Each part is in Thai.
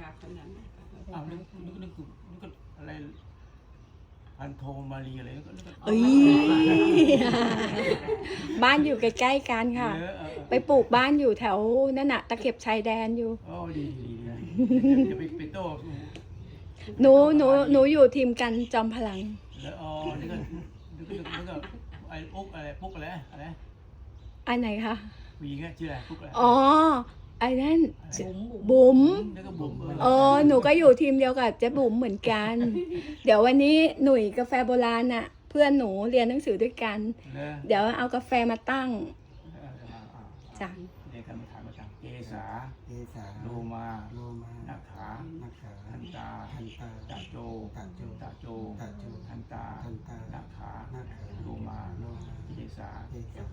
ยากขนาดนั้นอ้าวนึกนึกนึกนึกก็อะไรพันโทมารีอะไรนึกก็นึกก็เอ้ยบ้านอยู่ใกล้ๆกันค่ะเออเออเออไปปลูกบ้านอยู่แถวนั่นน่ะตะเข็บชายแดนอยู่ โอ้ดีดีดีเดี๋ยวไปไปโต้หนูหนูหนูอยู่ทีมกันจอมพลัง แล้วอ๋อนี่ก็นี่ก็นี่ก็ไอ้ปุ๊กอะไรปุ๊กอะไรอะไรอันไหนคะผู้หญิงอะชื่ออะไรปุ๊กอะไรอ๋อ ไอ้นั่นบุ๋มบุ๋มนี่ก็บุ๋มเออหนูก็อยู่ทีมเดียวกับเจ๊บุ๋มเหมือนกัน เดี๋ยววันนี้หนุ่ยกาแฟโบราณน่ะ เพื่อนหนูเรียนหนังสือด้วยกันเนอะเดี๋ยวเอากาแฟมาตั้งเออเออเอาเอาจ้ะเรียนกันมาถามมาถามเกษาเอสาโลมาโลมานาขานักขาทันตาทันตาตาโจตาโจตาโจตาโจทันตาทันตานาขานาขาโลมาโลมาเกษาเอสา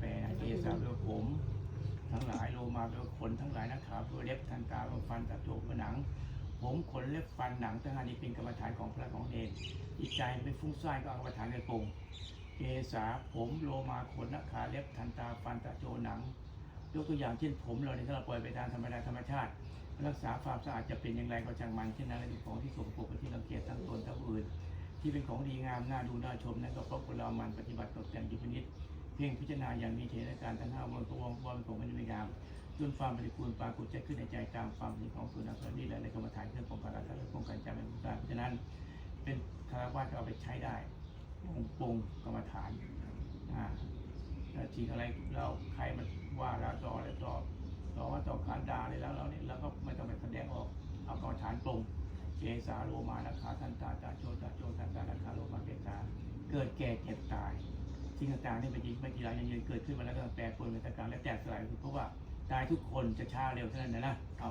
แปลนะเกษาแปลว่าผม ทั้งหลายโลมาแปลว่าขนทั้งหลายนาขาแปลว่าเล็บทันตาลว่าฟันตาโจแปลว่าหนัง ผมขนเล็บฟันหนังทั้งอันนี้เป็นกรรมฐานของพระของเนรจิตใจเป็นฟุ้งซ่านก็เอากรรมฐานในปงเกษาผมโลมาขนนาขาเล็บทันตาฟันตาโจหนังยกตัวอย่างเช่นผมเราเนี่ยถ้าเราปล่อยไปตามธรรมดาธรรมชาติ รักษาความสะอาดจะเป็นอย่างไรก็ช่างมันเช่นนั้นและเป็นของที่สกปรกเป็นที่รังเกียจทั้งตนทั้งอื่น ที่เป็นของดีงามน่าดูน่าชมนั้นก็เพราะคนเรามันปฏิบัติตกแต่งอยู่พินิจ เพ่งพิจารณาอย่างมีเทศการทั้งห้าวันของวันของมันไม่งามจนความปฏิกูลปรากฏใจขึ้นในใจตามความเป็นของสุนัขนี่แหละในกรรมฐานเครื่องป้องกันรักษาและป้องกันใจไม่ให้ตายเพราะฉะนั้น เป็นคารวะก็เอาไปใช้ได้ปงปงกรรมฐานอ่าแล้วทีอะไรเราใครมันว่าเราต่ออะไรต่อต่อว่าต่อขานด่าอะไรแล้วเราเนี่ยเราก็ไม่ต้องไปแสดงออกเอากรรมฐานตรงเกสาโลมานาคาทันตาตาโจตาโจทันตานาคาโลมาเกสาเกิดแก่เจ็บตาย สิ่งต่างๆนี่เป็นจริงไม่กี่ร้อยยังเกิดขึ้นมาแล้วก็แปรปรวนเป็นต่ารและแตกสลายเพราะว่าตายทุกคนจะช้าเร็วเท่านั้นะนะเอา